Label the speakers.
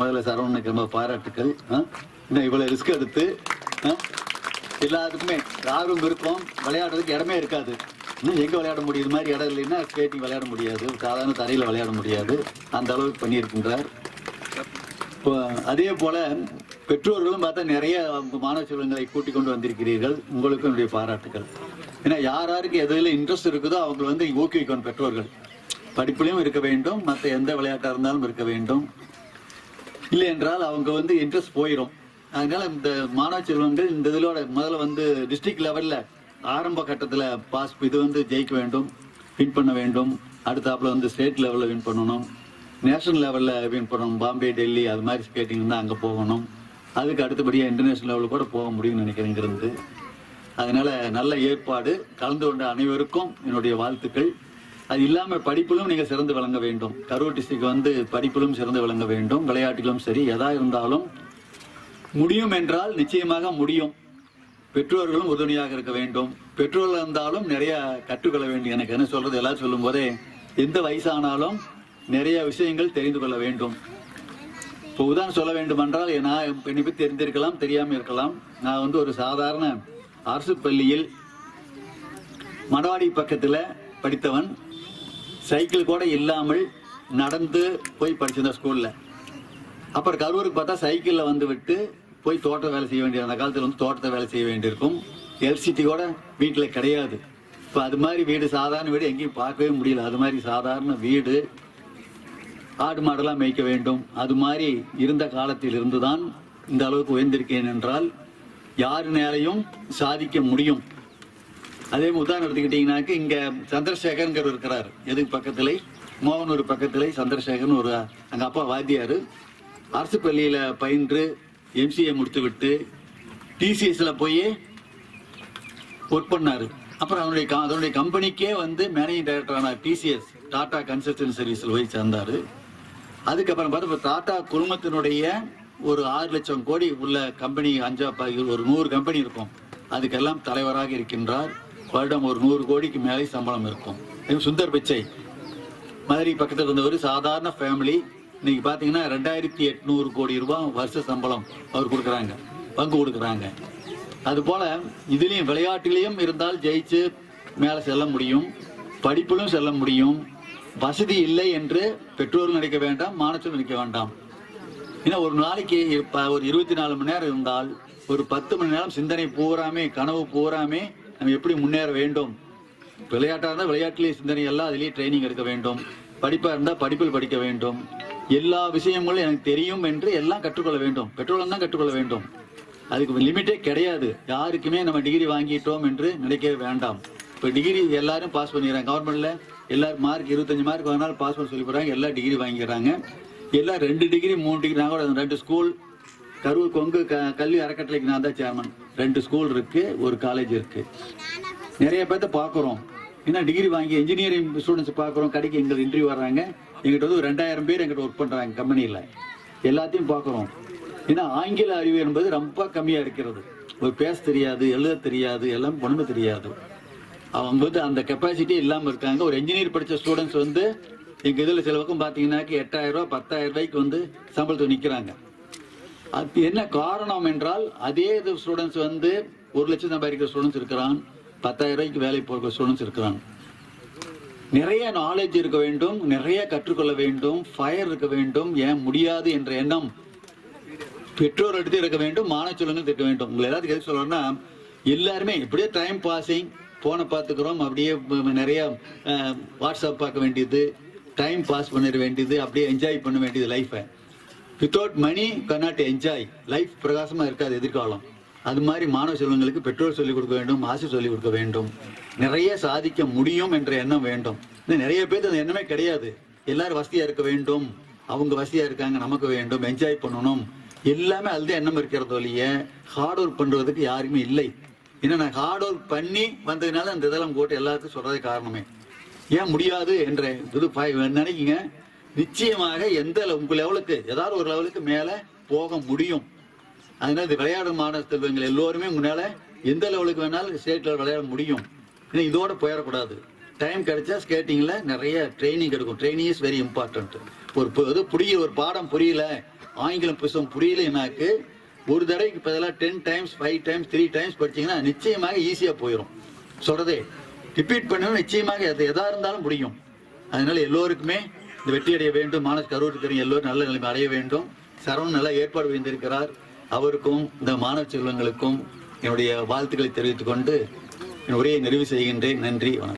Speaker 1: முதல்ல சரவணனுக்கு ரொம்ப பாராட்டுக்கள் ஆ? இன்னும் இவ்வளவு ரிஸ்க் எடுத்து ஆ? எல்லாத்துக்குமே ஆர்வம் இருக்கும் விளையாடுறதுக்கு இடமே இருக்காது. இன்னும் எங்கே விளையாட முடியும் இது மாதிரி இடம் இல்லைன்னா ஸ்கேட்டிங் விளையாட முடியாது. சாதாரண தரையில் விளையாட முடியாது. அந்த அளவுக்கு பண்ணியிருக்கின்றார். இப்போ அதே போல் பெற்றோர்களும் பார்த்தா நிறைய மாணவ செல்வங்களை கூட்டிக் கொண்டு வந்திருக்கிறீர்கள். உங்களுக்கும் என்னுடைய பாராட்டுகள் ஏன்னா யார் யாருக்கு எதில் இன்ட்ரெஸ்ட் இருக்குதோ அவங்க வந்து ஊக்குவிக்கணும் பெற்றோர்கள். படிப்புலையும் இருக்க வேண்டும். மற்ற எந்த விளையாட்டாக இருந்தாலும் இருக்க வேண்டும். இல்லை என்றால் அவங்க வந்து இன்ட்ரெஸ்ட் போயிடும் அதனால இந்த மாணவ செல்வங்கள் இந்த இதிலோட முதல்ல வந்து டிஸ்ட்ரிக்ட் லெவலில் ஆரம்ப கட்டத்தில் பாஸ் இது வந்து ஜெயிக்க வேண்டும் வின் பண்ண வேண்டும். அடுத்தாப்புல வந்து ஸ்டேட் லெவலில் வின் பண்ணணும். நேஷனல் லெவலில் வின் பண்ணணும். பாம்பே டெல்லி அது மாதிரி ஸ்கேட்டிங் தான் அங்கே போகணும். அதுக்கு அடுத்தபடியாக இன்டர்நேஷனல் லெவலில் கூட போக முடியும்னு நினைக்கிறேன் இங்கிருந்து. அதனால நல்ல ஏற்பாடு. கலந்து கொண்ட அனைவருக்கும் என்னுடைய வாழ்த்துக்கள். அது இல்லாம படிப்பிலும் நீங்க சிறந்து விளங்க வேண்டும். கரூர் டிஸ்ட்ரிக்ட் வந்து படிப்பிலும் சிறந்து விளங்க வேண்டும். விளையாட்டிலும் சரி எதா இருந்தாலும் முடியும் என்றால் நிச்சயமாக முடியும். பெற்றோர்களும் உறுதுணையாக இருக்க வேண்டும். பெற்றோர்கள் இருந்தாலும் நிறைய கற்றுக்கொள்ள வேண்டும். எனக்கு என்ன சொல்றது? எல்லாம் சொல்லும் போதே எந்த வயசானாலும் நிறைய விஷயங்கள் தெரிந்து கொள்ள வேண்டும். இப்போ உதாரணம் சொல்ல வேண்டுமென்றால் நான் என்னை பற்றி தெரிந்திருக்கலாம் தெரியாமல் இருக்கலாம். நான் வந்து ஒரு சாதாரண அரசு பள்ளியில் மடவாடி பக்கத்தில் படித்தவன். சைக்கிள் கூட இல்லாமல் நடந்து போய் படிச்சிருந்தேன் ஸ்கூலில். அப்புறம் கரூருக்கு பார்த்தா சைக்கிளில் வந்து விட்டு போய் தோட்ட வேலை செய்ய வேண்டிய அந்த காலத்தில் வந்து தோட்டத்தை வேலை செய்ய வேண்டியிருக்கும். எலக்ட்ரிசிட்டி கூட வீட்டில் கிடையாது. இப்போ அது மாதிரி வீடு சாதாரண வீடு எங்கேயும் பார்க்கவே முடியல. அது மாதிரி சாதாரண வீடு ஆடு மாடெல்லாம் மேய்க்க வேண்டும். அது மாதிரி இருந்த காலத்தில் இருந்து தான் இந்த அளவுக்கு உயர்ந்திருக்கேன் என்றால் யாருனாலையும் சாதிக்க முடியும். அதே மாதிரி உதாரணம் எடுத்துக்கிட்டீங்கன்னாக்க இங்க சந்திரசேகர்ங்கிற இருக்கிறார். எதுக்கு பக்கத்துல? மோகனூர் பக்கத்துல சந்திரசேகர்னு ஒரு அங்க அப்பா வாத்தியாரு. அரசு பள்ளியில பயின்று எம்சிஏ முடித்து விட்டு டிசிஎஸ்ல போய் ஒர்க் பண்ணாரு. அப்புறம் அதனுடைய க- அதனுடைய கம்பெனிக்கே வந்து மேனேஜிங் டைரக்டரான டிசிஎஸ் டாடா கன்சல்டன் சர்வீஸில் போய் சேர்ந்தாரு. அதுக்கப்புறம் பார்த்தா இப்போ டாடா குழுமத்தினுடைய ஒரு ஆறு லட்சம் கோடி உள்ள கம்பெனி அஞ்சா ஒரு நூறு கம்பெனி இருக்கும். அதுக்கெல்லாம் தலைவராக இருக்கின்றார். வருடம் ஒரு நூறு கோடிக்கு மேலே சம்பளம் இருக்கும். இது சுந்தர் பிச்சை. மாதிரி பக்கத்தில் இருந்தவர் சாதாரண ஃபேமிலி இன்னைக்கு பார்த்தீங்கன்னா ரெண்டாயிரத்தி எட்நூறு கோடி ரூபாய் வருஷ சம்பளம் அவர் கொடுக்குறாங்க. பங்கு கொடுக்குறாங்க. அதுபோல் இதுலேயும் விளையாட்டிலையும் இருந்தால் ஜெயிச்சு மேலே செல்ல முடியும். படிப்பிலும் செல்ல முடியும். வசதி இல்லை என்று பெற்றோர்கள் நினைக்க வேண்டாம் மாணவர்கள் நினைக்க வேண்டாம். ஏன்னா ஒரு நாளைக்கு இப்ப ஒரு இருபத்தி நாலு மணி நேரம் இருந்தால் ஒரு பத்து மணி நேரம் சிந்தனை பூராமே கனவு பூராமே நம்ம எப்படி முன்னேற வேண்டும்? விளையாட்டாக இருந்தால் விளையாட்டிலே சிந்தனை எல்லாம் அதுலேயே ட்ரைனிங் எடுக்க வேண்டும். படிப்பாக இருந்தால் படிப்பில் படிக்க வேண்டும். எல்லா விஷயங்களும் எனக்கு தெரியும் என்று எல்லாம் கற்றுக்கொள்ள வேண்டும். பெற்றோர்கள் தான் கற்றுக்கொள்ள வேண்டும். அதுக்கு லிமிட்டே கிடையாது. யாருக்குமே நம்ம டிகிரி வாங்கிட்டோம் என்று நினைக்கவே வேண்டாம். இப்போ டிகிரி எல்லாரும் பாஸ் பண்ணிடுறாங்க. கவர்மெண்ட்டில் எல்லாரும் மார்க் இருபத்தஞ்சு மார்க் வாங்கினாலும் பாஸ் பண்ண சொல்லி போகிறாங்க எல்லா டிகிரி வாங்கிடுறாங்க. எல்லாம் ரெண்டு டிகிரி மூணு டிகிரி நாங்கள் கூட ரெண்டு ஸ்கூல் கரூர் கொங்கு க கல்வி அறக்கட்டளைக்கு நான் தான் சேர்மன் ரெண்டு ஸ்கூல் இருக்கு ஒரு காலேஜ் இருக்கு. நிறைய பேர்த்த பார்க்குறோம். என்ன டிகிரி வாங்கி இன்ஜினியரிங் ஸ்டூடெண்ட்ஸ் பார்க்குறோம். கடைக்கு எங்களுக்கு இன்டர்வியூ வர்றாங்க. எங்கிட்ட வந்து ஒரு ரெண்டாயிரம் பேர் எங்கிட்ட ஒர்க் பண்ணுறாங்க கம்பெனியில் எல்லாத்தையும் பார்க்குறோம். ஏன்னா ஆங்கில அறிவு என்பது ரொம்ப கம்மியாக இருக்கிறது. ஒரு பேச தெரியாது எழுத தெரியாது எல்லாம் ஒன்றுமே தெரியாது. அவங்க வந்து அந்த கெப்பாசிட்டி இல்லாமல் இருக்காங்க. ஒரு இன்ஜினியர் படித்த ஸ்டூடெண்ட்ஸ் வந்து எங்கள் இதில் சில பக்கம் பார்த்தீங்கன்னாக்கி எட்டாயிரம் ரூபா பத்தாயிரம் ரூபாய்க்கு வந்து சம்பளத்துக்கு நிற்கிறாங்க அது என்ன காரணம் என்றால் அதே இது ஸ்டூடெண்ட்ஸ் வந்து ஒரு லட்சம் சம்பாதிக்கிற ஸ்டூடெண்ட்ஸ் இருக்கிறான் பத்தாயிரம் ரூபாய்க்கு வேலைக்கு போகிற ஸ்டூடெண்ட்ஸ் இருக்கிறான். நிறைய நாலேஜ் இருக்க வேண்டும் நிறைய கற்றுக்கொள்ள வேண்டும் ஃபயர் இருக்க வேண்டும் ஏன் முடியாது என்ற எண்ணம் பெற்றோர் எடுத்து இருக்க வேண்டும் மாணவ சொல்லுங்கள் இருக்க வேண்டும். உங்களை ஏதாவது எது சொல்றேன்னா எல்லாருமே இப்படியே டைம் பாசிங் போனை பார்த்துக்கிறோம் அப்படியே நிறைய வாட்ஸ்அப் பார்க்க வேண்டியது டைம் பாஸ் பண்ணிட வேண்டியது அப்படியே என்ஜாய் பண்ண வேண்டியது லைஃபை without money cannot enjoy life பிரகாசமாக இருக்காது எதிர்காலம். அது மாதிரி மாணவ செல்வங்களுக்கு பெற்றோர் சொல்லிக் கொடுக்க வேண்டும் ஆசை சொல்லிக் கொடுக்க வேண்டும். நிறைய சாதிக்க முடியும் என்ற எண்ணம் வேண்டும். நிறைய பேருக்கு அந்த எண்ணமே கிடையாது. எல்லாரும் வசதியாக இருக்க வேண்டும். அவங்க வசதியாக இருக்காங்க நமக்கு வேண்டும் என்ஜாய் பண்ணணும். எல்லாமே அதுதான் எண்ணம் இருக்கிறது இல்லையே. ஹார்ட் ஒர்க் பண்ணுறதுக்கு யாருமே இல்லை. ஏன்னா நான் ஹார்ட் ஒர்க் பண்ணி வந்ததுனால அந்த இதெல்லாம் போட்டு எல்லாருக்கும் சொல்கிறது காரணமே. ஏன் முடியாது என்ற இது நினைக்கிங்க நிச்சயமாக எந்த உங்க லெவலுக்கு ஏதாவது ஒரு லெவலுக்கு மேல போக முடியும். அதனால இந்த விளையாடும் மாணவ செல்வங்கள் எல்லோருமே உங்களால எந்த லெவலுக்கு வேணாலும் ஸ்டேட் லெவல் விளையாட முடியும். ஏன்னா இதோட போயிடக்கூடாது. டைம் கிடைச்சா ஸ்கேட்டிங்கில் நிறைய ட்ரைனிங் எடுக்கும். ட்ரைனிங் இஸ் வெரி இம்பார்ட்டன்ட் ஒரு இது புரிய ஒரு பாடம் புரியல ஆங்கிலம் புத்தகம் புரியலைனாக்கு ஒரு தடவைக்கு பதிலாக ten times five times three times படிச்சீங்கன்னா நிச்சயமாக ஈஸியாக போயிடும் சொல்கிறதே ரிப்பீட் பண்ணணும் நிச்சயமாக அது எதாக இருந்தாலும் முடியும். அதனால எல்லோருக்குமே இந்த வெற்றி அடைய வேண்டும். மானஸ் கரூர் இருக்கிற எல்லோரும் நல்ல நிலைமை அடைய வேண்டும். சரவணன் நல்லா ஏற்பாடு புரிந்திருக்கிறார் அவருக்கும் இந்த மாணவ செல்வங்களுக்கும் என்னுடைய வாழ்த்துக்களை தெரிவித்துக் கொண்டு என் உரையை நிறைவு செய்கின்றேன். நன்றி வணக்கம்.